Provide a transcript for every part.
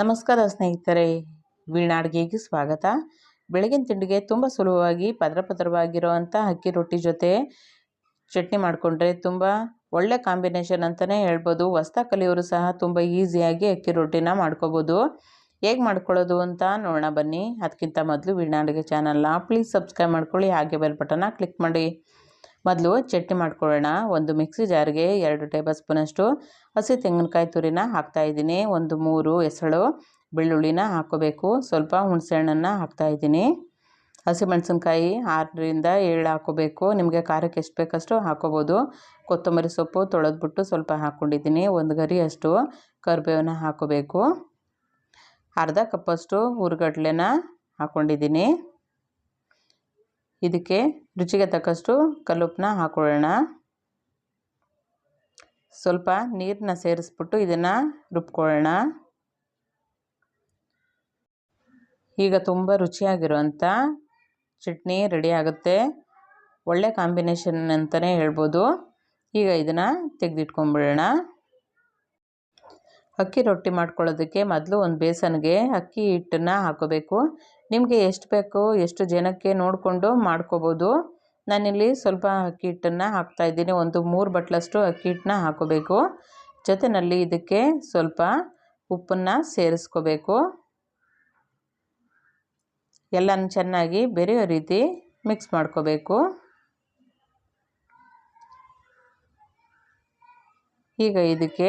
ನಮಸ್ಕಾರ ಸ್ನೇಹಿತರೆ ವೀಣಾ ಅಡುಗೆಗೆ ಸ್ವಾಗತ. ಬೆಳಗಿನ ತಿಂಡಿಗೆ ತುಂಬ ಸುಲಭವಾಗಿ ಪದರ ಪದರವಾಗಿರುವಂಥ ಅಕ್ಕಿ ರೊಟ್ಟಿ ಜೊತೆ ಚಟ್ನಿ ಮಾಡಿಕೊಂಡ್ರೆ ತುಂಬ ಒಳ್ಳೆ ಕಾಂಬಿನೇಷನ್ ಅಂತಲೇ ಹೇಳ್ಬೋದು. ಹೊಸ್ತ ಕಲಿಯೋರು ಸಹ ತುಂಬ ಈಸಿಯಾಗಿ ಅಕ್ಕಿ ರೊಟ್ಟಿನ ಮಾಡ್ಕೋಬೋದು. ಹೇಗೆ ಮಾಡ್ಕೊಳ್ಳೋದು ಅಂತ ನೋಡೋಣ ಬನ್ನಿ. ಅದಕ್ಕಿಂತ ಮೊದಲು ವೀಣಾ ಅಡುಗೆ ಚಾನಲ್ನ ಪ್ಲೀಸ್ ಸಬ್ಸ್ಕ್ರೈಬ್ ಮಾಡ್ಕೊಳ್ಳಿ. ಹಾಗೆ ಬೆಲ್ ಬಟನ್ನ ಕ್ಲಿಕ್ ಮಾಡಿ. ಮೊದಲು ಚಟ್ನಿ ಮಾಡ್ಕೊಳ್ಳೋಣ. ಒಂದು ಮಿಕ್ಸಿ ಜಾರ್ಗೆ ಎರಡು ಟೇಬಲ್ ಸ್ಪೂನಷ್ಟು ಹಸಿ ತೆಂಗಿನಕಾಯಿ ತುರಿನ ಹಾಕ್ತಾಯಿದ್ದೀನಿ ಒಂದು ಮೂರು ಹೆಸಳು ಬೆಳ್ಳುಳ್ಳಿನ ಹಾಕೋಬೇಕು ಸ್ವಲ್ಪ ಹುಣಸೆಹಣ್ಣನ್ನು ಹಾಕ್ತಾಯಿದ್ದೀನಿ ಹಸಿಮೆಣಸಿನ್ಕಾಯಿ ಆರರಿಂದ ಏಳು ಹಾಕೋಬೇಕು ನಿಮಗೆ ಖಾರಕ್ಕೆ ಎಷ್ಟು ಬೇಕಷ್ಟು ಹಾಕ್ಕೋಬೋದು. ಕೊತ್ತಂಬರಿ ಸೊಪ್ಪು ತೊಳೆದ್ಬಿಟ್ಟು ಸ್ವಲ್ಪ ಹಾಕ್ಕೊಂಡಿದ್ದೀನಿ. ಒಂದು ಗರಿ ಅಷ್ಟು ಕರಿಬೇವನ್ನ ಹಾಕೋಬೇಕು ಅರ್ಧ ಕಪ್ಪಷ್ಟು ಹುರ್ಗಡ್ಲೆನ ಹಾಕ್ಕೊಂಡಿದ್ದೀನಿ. ಇದಕ್ಕೆ ರುಚಿಗೆ ತಕ್ಕಷ್ಟು ಕಲ್ಲುಪ್ಪನ್ನ ಹಾಕೊಳ್ಳೋಣ. ಸ್ವಲ್ಪ ನೀರನ್ನ ಸೇರಿಸ್ಬಿಟ್ಟು ಇದನ್ನು ರುಬ್ಕೊಳ್ಳೋಣ. ಈಗ ತುಂಬ ರುಚಿಯಾಗಿರುವಂಥ ಚಟ್ನಿ ರೆಡಿ ಆಗುತ್ತೆ. ಒಳ್ಳೆ ಕಾಂಬಿನೇಷನ್ ಅಂತಲೇ ಹೇಳ್ಬೋದು. ಈಗ ಇದನ್ನು ತೆಗೆದಿಟ್ಕೊಂಬಿಡೋಣ. ಅಕ್ಕಿ ರೊಟ್ಟಿ ಮಾಡ್ಕೊಳ್ಳೋದಕ್ಕೆ ಮೊದಲು ಒಂದು ಬೇಸನ್ಗೆ ಅಕ್ಕಿ ಹಿಟ್ಟನ್ನು ಹಾಕೋಬೇಕು. ನಿಮಗೆ ಎಷ್ಟು ಬೇಕು ಎಷ್ಟು ಜನಕ್ಕೆ ನೋಡಿಕೊಂಡು ಮಾಡ್ಕೋಬೋದು. ನಾನಿಲ್ಲಿ ಸ್ವಲ್ಪ ಅಕ್ಕಿ ಹಿಟ್ಟನ್ನು ಹಾಕ್ತಾಯಿದ್ದೀನಿ ಒಂದು ಮೂರು ಬಟ್ಲಷ್ಟು ಅಕ್ಕಿ ಹಿಟ್ಟನ್ನ ಹಾಕೋಬೇಕು. ಜೊತೆಯಲ್ಲಿ ಇದಕ್ಕೆ ಸ್ವಲ್ಪ ಉಪ್ಪನ್ನು ಸೇರಿಸ್ಕೋಬೇಕು. ಎಲ್ಲನೂ ಚೆನ್ನಾಗಿ ಬೆರೆಯೋ ರೀತಿ ಮಿಕ್ಸ್ ಮಾಡ್ಕೋಬೇಕು. ಈಗ ಇದಕ್ಕೆ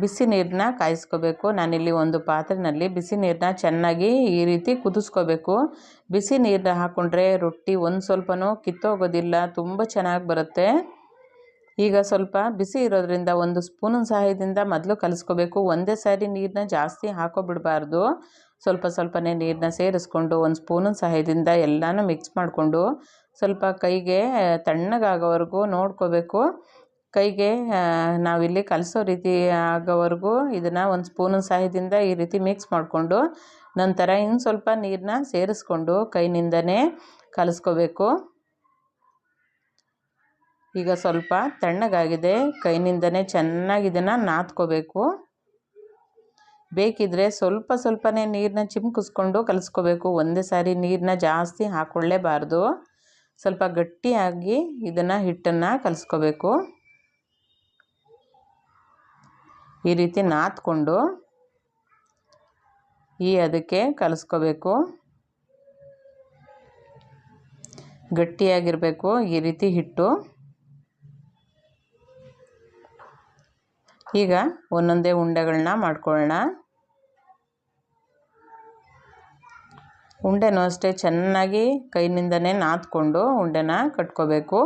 ಬಿಸಿ ನೀರನ್ನ ಕಾಯಿಸ್ಕೋಬೇಕು. ನಾನಿಲ್ಲಿ ಒಂದು ಪಾತ್ರೆಯಲ್ಲಿ ಬಿಸಿ ನೀರನ್ನ ಚೆನ್ನಾಗಿ ಈ ರೀತಿ ಕುದಿಸ್ಕೋಬೇಕು. ಬಿಸಿ ನೀರನ್ನ ಹಾಕ್ಕೊಂಡ್ರೆ ರೊಟ್ಟಿ ಒಂದು ಸ್ವಲ್ಪನೂ ಕಿತ್ತೋಗೋದಿಲ್ಲ, ತುಂಬ ಚೆನ್ನಾಗಿ ಬರುತ್ತೆ. ಈಗ ಸ್ವಲ್ಪ ಬಿಸಿ ಇರೋದ್ರಿಂದ ಒಂದು ಸ್ಪೂನಿನ ಸಹಾಯದಿಂದ ಮೊದಲು ಕಲಿಸ್ಕೋಬೇಕು. ಒಂದೇ ಸಾರಿ ನೀರನ್ನ ಜಾಸ್ತಿ ಹಾಕೋಬಿಡಬಾರ್ದು. ಸ್ವಲ್ಪ ಸ್ವಲ್ಪನೇ ನೀರನ್ನ ಸೇರಿಸ್ಕೊಂಡು ಒಂದು ಸ್ಪೂನಿನ ಸಹಾಯದಿಂದ ಎಲ್ಲನೂ ಮಿಕ್ಸ್ ಮಾಡಿಕೊಂಡು ಸ್ವಲ್ಪ ಕೈಗೆ ತಣ್ಣಗಾಗೋವರೆಗೂ ನೋಡ್ಕೋಬೇಕು. ಕೈಗೆ ನಾವಿಲ್ಲಿ ಕಲಸೋ ರೀತಿ ಆಗೋವರೆಗೂ ಇದನ್ನು ಒಂದು ಸ್ಪೂನಿನ ಸಹಾಯದಿಂದ ಈ ರೀತಿ ಮಿಕ್ಸ್ ಮಾಡಿಕೊಂಡು, ನಂತರ ಇನ್ನು ಸ್ವಲ್ಪ ನೀರನ್ನ ಸೇರಿಸ್ಕೊಂಡು ಕೈನಿಂದನೇ ಕಲಿಸ್ಕೋಬೇಕು. ಈಗ ಸ್ವಲ್ಪ ತಣ್ಣಗಾಗಿದೆ, ಕೈನಿಂದನೇ ಚೆನ್ನಾಗಿ ಇದನ್ನು ನಾದ್ಕೋಬೇಕು. ಬೇಕಿದ್ರೆ ಸ್ವಲ್ಪ ಸ್ವಲ್ಪನೇ ನೀರನ್ನ ಚಿಮ್ಕಿಸ್ಕೊಂಡು ಕಲಿಸ್ಕೋಬೇಕು. ಒಂದೇ ಸಾರಿ ನೀರನ್ನ ಜಾಸ್ತಿ ಹಾಕ್ಕೊಳ್ಳೇಬಾರ್ದು ಸ್ವಲ್ಪ ಗಟ್ಟಿಯಾಗಿ ಇದನ್ನು ಹಿಟ್ಟನ್ನು ಕಲಿಸ್ಕೋಬೇಕು. ಈ ರೀತಿ ನಾದ್ಕೊಂಡು ಈ ಅದಕ್ಕೆ ಕಲಿಸ್ಕೋಬೇಕು. ಗಟ್ಟಿಯಾಗಿರಬೇಕು, ಈ ರೀತಿ ಹಿಟ್ಟು. ಈಗ ಒಂದೊಂದೇ ಉಂಡೆಗಳನ್ನ ಮಾಡ್ಕೊಳ್ಳೋಣ. ಉಂಡೆನೂ ಅಷ್ಟೇ ಚೆನ್ನಾಗಿ ಕೈನಿಂದನೇ ನಾದ್ಕೊಂಡು ಉಂಡೆನ ಕಟ್ಕೋಬೇಕು.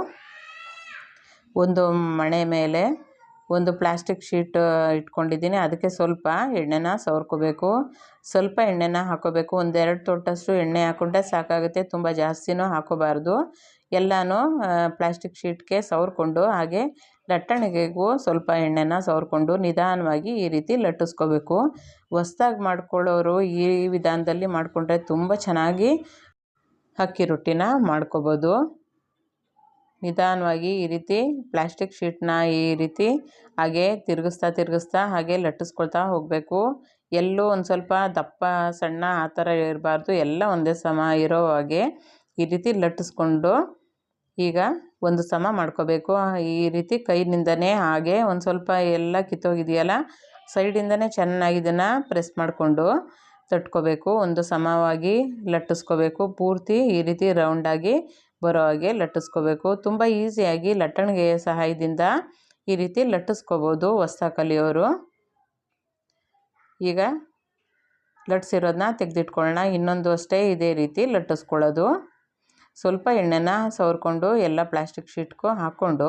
ಒಂದು ಮಣೆ ಮೇಲೆ ಒಂದು ಪ್ಲಾಸ್ಟಿಕ್ ಶೀಟ್ ಇಟ್ಕೊಂಡಿದ್ದೀನಿ. ಅದಕ್ಕೆ ಸ್ವಲ್ಪ ಎಣ್ಣೆನ ಸವರ್ಕೋಬೇಕು. ಸ್ವಲ್ಪ ಎಣ್ಣೆನ ಹಾಕೋಬೇಕು. ಒಂದೆರಡು ತೊಟ್ಟಷ್ಟು ಎಣ್ಣೆ ಹಾಕೊಂಡ್ರೆ ಸಾಕಾಗುತ್ತೆ. ತುಂಬ ಜಾಸ್ತಿನೂ ಹಾಕೋಬಾರ್ದು. ಎಲ್ಲನೂ ಪ್ಲಾಸ್ಟಿಕ್ ಶೀಟ್ಗೆ ಸವರ್ಕೊಂಡು, ಹಾಗೆ ಲಟ್ಟಣಿಗೆಗೂ ಸ್ವಲ್ಪ ಎಣ್ಣೆನ ಸವರ್ಕೊಂಡು ನಿಧಾನವಾಗಿ ಈ ರೀತಿ ಲಟ್ಟಿಸ್ಕೋಬೇಕು. ಹೊಸ್ದಾಗಿ ಮಾಡ್ಕೊಳ್ಳೋರು ಈ ವಿಧಾನದಲ್ಲಿ ಮಾಡಿಕೊಂಡ್ರೆ ತುಂಬ ಚೆನ್ನಾಗಿ ಅಕ್ಕಿ ರೊಟ್ಟಿನ ಮಾಡ್ಕೋಬೋದು. ನಿಧಾನವಾಗಿ ಈ ರೀತಿ ಪ್ಲಾಸ್ಟಿಕ್ ಶೀಟ್ನ ಈ ರೀತಿ ಹಾಗೆ ತಿರುಗಿಸ್ತಾ ತಿರುಗಿಸ್ತಾ ಹಾಗೆ ಲಟ್ಟಿಸ್ಕೊಳ್ತಾ ಹೋಗಬೇಕು. ಎಲ್ಲೂ ಒಂದು ಸ್ವಲ್ಪ ದಪ್ಪ, ಸಣ್ಣ ಆ ಥರ ಇರಬಾರ್ದು. ಎಲ್ಲ ಒಂದೇ ಸಮ ಇರೋ ಹಾಗೆ ಈ ರೀತಿ ಲಟ್ಟಿಸ್ಕೊಂಡು ಈಗ ಒಂದು ಸಮ ಮಾಡ್ಕೋಬೇಕು. ಈ ರೀತಿ ಕೈನಿಂದನೇ ಹಾಗೆ ಒಂದು ಸ್ವಲ್ಪ ಎಲ್ಲ ಕಿತ್ತೋಗಿದೆಯಲ್ಲ, ಸೈಡಿಂದನೇ ಚೆನ್ನಾಗಿ ಇದನ್ನು ಪ್ರೆಸ್ ಮಾಡಿಕೊಂಡು ತಟ್ಕೋಬೇಕು. ಒಂದು ಸಮವಾಗಿ ಲಟ್ಟಿಸ್ಕೋಬೇಕು. ಪೂರ್ತಿ ಈ ರೀತಿ ರೌಂಡಾಗಿ ಬರೋ ಹಾಗೆ ಲಟ್ಟಿಸ್ಕೋಬೇಕು. ತುಂಬ ಈಸಿಯಾಗಿ ಲಟ್ಟಣಿಗೆಯ ಸಹಾಯದಿಂದ ಈ ರೀತಿ ಲಟ್ಟಿಸ್ಕೋಬೋದು ಹೊಸ್ತ ಕಲಿಯೋರು ಈಗ ಲಟ್ಸಿರೋದನ್ನ ತೆಗೆದಿಟ್ಕೊಳ್ಳೋಣ ಇನ್ನೊಂದು ಅಷ್ಟೇ ಇದೇ ರೀತಿ ಲಟ್ಟಿಸ್ಕೊಳ್ಳೋದು. ಸ್ವಲ್ಪ ಎಣ್ಣೆನ ಸವರ್ಕೊಂಡು ಎಲ್ಲ ಪ್ಲಾಸ್ಟಿಕ್ ಶೀಟ್ಗೂ ಹಾಕ್ಕೊಂಡು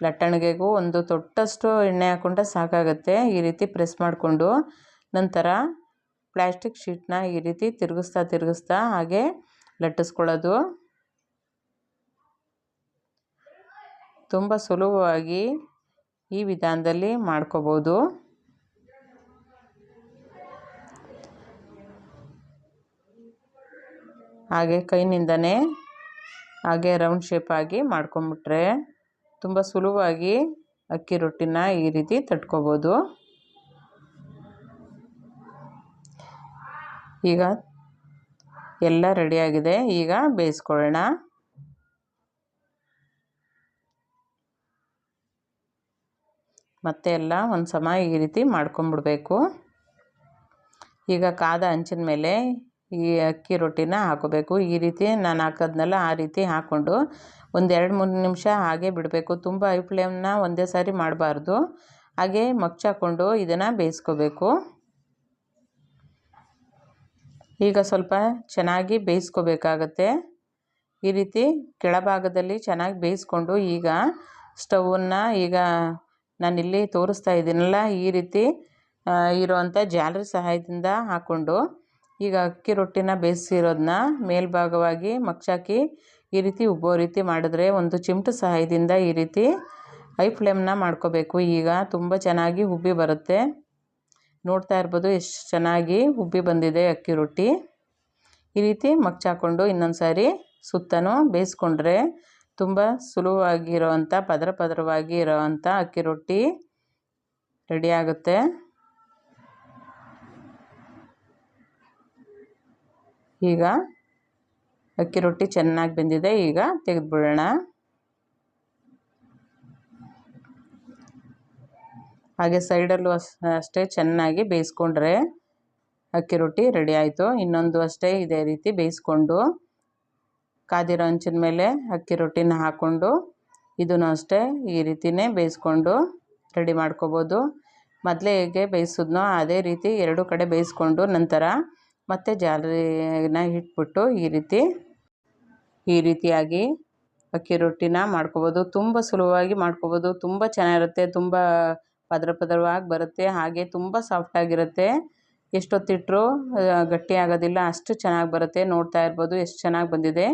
ಲಟ್ಟಣಿಗೆಗೂ ಒಂದು ತೊಟ್ಟಷ್ಟು ಎಣ್ಣೆ ಹಾಕ್ಕೊಂಡ್ರೆ ಸಾಕಾಗುತ್ತೆ. ಈ ರೀತಿ ಪ್ರೆಸ್ ಮಾಡಿಕೊಂಡು ನಂತರ ಪ್ಲಾಸ್ಟಿಕ್ ಶೀಟ್ನ ಈ ರೀತಿ ತಿರುಗಿಸ್ತಾ ತಿರುಗಿಸ್ತಾ ಹಾಗೆ ಲಟ್ಟಿಸ್ಕೊಳ್ಳೋದು. ತುಂಬ ಸುಲಭವಾಗಿ ಈ ವಿಧಾನದಲ್ಲಿ ಮಾಡ್ಕೋಬೋದು. ಹಾಗೆ ಕೈನಿಂದನೇ ಹಾಗೆ ರೌಂಡ್ ಶೇಪಾಗಿ ಮಾಡ್ಕೊಂಬಿಟ್ರೆ ತುಂಬ ಸುಲಭವಾಗಿ ಅಕ್ಕಿ ರೊಟ್ಟಿನ ಈ ರೀತಿ ತಟ್ಕೋಬೋದು. ಈಗ ಎಲ್ಲ ರೆಡಿಯಾಗಿದೆ ಈಗ ಬೇಯಿಸ್ಕೊಳ್ಳೋಣ. ಮತ್ತೆ ಎಲ್ಲ ಒಂದು ಸಮ ಈ ರೀತಿ ಮಾಡ್ಕೊಂಬಿಡ್ಬೇಕು. ಈಗ ಕಾದ ಹಂಚಿನ ಮೇಲೆ ಈ ಅಕ್ಕಿ ರೊಟ್ಟಿನ ಹಾಕೋಬೇಕು. ಈ ರೀತಿ ನಾನು ಹಾಕೋದ್ನಲ್ಲ ಆ ರೀತಿ ಹಾಕ್ಕೊಂಡು ಒಂದು ಎರಡು ಮೂರು ನಿಮಿಷ ಹಾಗೆ ಬಿಡಬೇಕು. ತುಂಬ ಐ ಫ್ಲೇಮ್ನ ಒಂದೇ ಸಾರಿ ಮಾಡಬಾರ್ದು. ಹಾಗೆ ಮಗ್ಚಾಕೊಂಡು ಇದನ್ನು ಬೇಯಿಸ್ಕೋಬೇಕು. ಈಗ ಸ್ವಲ್ಪ ಚೆನ್ನಾಗಿ ಬೇಯಿಸ್ಕೋಬೇಕಾಗತ್ತೆ. ಈ ರೀತಿ ಕೆಳಭಾಗದಲ್ಲಿ ಚೆನ್ನಾಗಿ ಬೇಯಿಸ್ಕೊಂಡು ಈಗ ಸ್ಟವನ್ನು ಈಗ ನಾನಿಲ್ಲಿ ತೋರಿಸ್ತಾ ಇದ್ದೀನಲ್ಲ ಈ ರೀತಿ ಇರೋವಂಥ ಜಾಲರಿ ಸಹಾಯದಿಂದ ಹಾಕ್ಕೊಂಡು ಈಗ ಅಕ್ಕಿ ರೊಟ್ಟಿನ ಬೇಯಿಸಿರೋದನ್ನ ಮೇಲ್ಭಾಗವಾಗಿ ಮಗ್ಚಾಕಿ ಈ ರೀತಿ ಉಬ್ಬೋ ರೀತಿ ಮಾಡಿದ್ರೆ ಒಂದು ಚಿಮಟು ಸಹಾಯದಿಂದ ಈ ರೀತಿ ಐ ಫ್ಲೇಮ್ನ ಮಾಡ್ಕೋಬೇಕು. ಈಗ ತುಂಬ ಚೆನ್ನಾಗಿ ಉಬ್ಬಿ ಬರುತ್ತೆ. ನೋಡ್ತಾ ಇರ್ಬೋದು ಎಷ್ಟು ಚೆನ್ನಾಗಿ ಉಬ್ಬಿ ಬಂದಿದೆ ಅಕ್ಕಿ ರೊಟ್ಟಿ. ಈ ರೀತಿ ಮಗ್ಚಾಕೊಂಡು ಇನ್ನೊಂದು ಸಾರಿ ಸುತ್ತನೂ ಬೇಯಿಸ್ಕೊಂಡ್ರೆ ತುಂಬ ಸುಲಭವಾಗಿರೋವಂಥ ಪದರ ಪದರವಾಗಿ ಇರೋವಂಥ ಅಕ್ಕಿ ರೊಟ್ಟಿ ರೆಡಿ ಆಗುತ್ತೆ. ಈಗ ಅಕ್ಕಿ ರೊಟ್ಟಿ ಚೆನ್ನಾಗಿ ಬೆಂದಿದೆ, ಈಗ ತೆಗೆದುಬಿಡೋಣ. ಹಾಗೆ ಸೈಡಲ್ಲೂ ಅಷ್ಟೇ ಚೆನ್ನಾಗಿ ಬೇಯಿಸ್ಕೊಂಡ್ರೆ ಅಕ್ಕಿ ರೊಟ್ಟಿ ರೆಡಿ ಆಯಿತು. ಇನ್ನೊಂದು ಅಷ್ಟೇ ಇದೇ ರೀತಿ ಬೇಯಿಸ್ಕೊಂಡು ಕಾದಿರೋ ಹಂಚಿನ ಮೇಲೆ ಅಕ್ಕಿ ರೊಟ್ಟಿನ ಹಾಕ್ಕೊಂಡು ಇದನ್ನು ಅಷ್ಟೇ ಈ ರೀತಿಯೇ ಬೇಯಿಸ್ಕೊಂಡು ರೆಡಿ ಮಾಡ್ಕೋಬೋದು. ಮೊದಲೇ ಹೇಗೆ ಬೇಯಿಸಿದ್ನೋ ಅದೇ ರೀತಿ ಎರಡು ಕಡೆ ಬೇಯಿಸ್ಕೊಂಡು ನಂತರ ಮತ್ತೆ ಜಾಲರಿನ ಇಟ್ಬಿಟ್ಟು ಈ ರೀತಿ, ಈ ರೀತಿಯಾಗಿ ಅಕ್ಕಿ ರೊಟ್ಟಿನ ಮಾಡ್ಕೋಬೋದು. ತುಂಬ ಸುಲಭವಾಗಿ ಮಾಡ್ಕೋಬೋದು. ತುಂಬ ಚೆನ್ನಾಗಿರುತ್ತೆ. ತುಂಬ ಪದರ ಪದರವಾಗಿ ಬರುತ್ತೆ. ಹಾಗೆ ತುಂಬ ಸಾಫ್ಟಾಗಿರುತ್ತೆ ಎಷ್ಟೊತ್ತಿಟ್ಟರೂ ಗಟ್ಟಿ ಆಗೋದಿಲ್ಲ. ಅಷ್ಟು ಚೆನ್ನಾಗಿ ಬರುತ್ತೆ. ನೋಡ್ತಾ ಇರ್ಬೋದು. ಎಷ್ಟು ಚೆನ್ನಾಗಿ ಬಂದಿದೆ.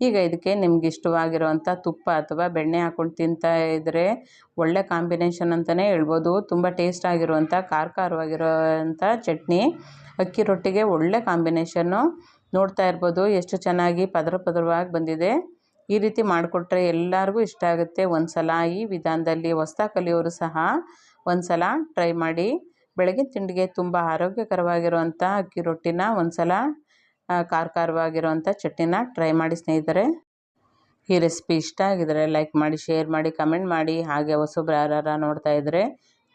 ಈಗ ಇದಕ್ಕೆ ನಿಮ್ಗೆ ಇಷ್ಟವಾಗಿರುವಂಥ ತುಪ್ಪ ಅಥವಾ ಬೆಣ್ಣೆ ಹಾಕ್ಕೊಂಡು ತಿಂತಾ ಇದ್ದರೆ ಒಳ್ಳೆ ಕಾಂಬಿನೇಷನ್ ಅಂತಲೇ ಹೇಳ್ಬೋದು. ತುಂಬ ಟೇಸ್ಟ್ ಆಗಿರುವಂಥ ಖಾರ ಖಾರವಾಗಿರುವಂಥ ಚಟ್ನಿ ಅಕ್ಕಿ ರೊಟ್ಟಿಗೆ ಒಳ್ಳೆ ಕಾಂಬಿನೇಷನ್ನು ನೋಡ್ತಾ ಇರ್ಬೋದು. ಎಷ್ಟು ಚೆನ್ನಾಗಿ ಪದರ ಪದರವಾಗಿ ಬಂದಿದೆ. ಈ ರೀತಿ ಮಾಡಿಕೊಟ್ರೆ ಎಲ್ಲರಿಗೂ ಇಷ್ಟ ಆಗುತ್ತೆ. ಒಂದು ಸಲ ಈ ವಿಧಾನದಲ್ಲಿ ಹೊಸ್ತಾ ಕಲಿಯೋರು ಸಹ ಒಂದು ಸಲ ಟ್ರೈ ಮಾಡಿ. ಬೆಳಗಿನ ತಿಂಡಿಗೆ ತುಂಬ ಆರೋಗ್ಯಕರವಾಗಿರುವಂಥ ಅಕ್ಕಿ ರೊಟ್ಟಿನ ಒಂದು ಸಲ ಖಾರ ಖಾರವಾಗಿರುವಂಥ ಚಟ್ನಿನ ಟ್ರೈ ಮಾಡಿ ಸ್ನೇಹಿತರೆ. ಈ ರೆಸಿಪಿ ಇಷ್ಟ ಆಗಿದರೆ ಲೈಕ್ ಮಾಡಿ ಶೇರ್ ಮಾಡಿ ಕಮೆಂಟ್ ಮಾಡಿ, ಹಾಗೆ ಹೊಸೊಬ್ರು ಯಾರು ನೋಡ್ತಾ ಇದ್ದರೆ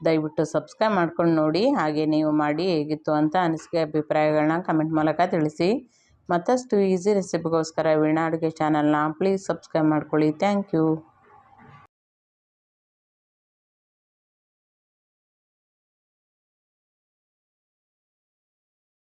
ದಯವಿಟ್ಟು ಸಬ್ಸ್ಕ್ರೈಬ್ ಮಾಡ್ಕೊಂಡು ನೋಡಿ, ಹಾಗೆ ನೀವು ಮಾಡಿ ಹೇಗಿತ್ತು ಅಂತ ಅನಿಸಿಕೆ ಅಭಿಪ್ರಾಯಗಳನ್ನ ಕಮೆಂಟ್ ಮೂಲಕ ತಿಳಿಸಿ. ಮತ್ತಷ್ಟು ಈಸಿ ರೆಸಿಪಿಗೋಸ್ಕರ ವೀಣಾ ಅಡುಗೆ ಚಾನಲ್ನ ಪ್ಲೀಸ್ ಸಬ್ಸ್ಕ್ರೈಬ್ ಮಾಡ್ಕೊಳ್ಳಿ. Thank you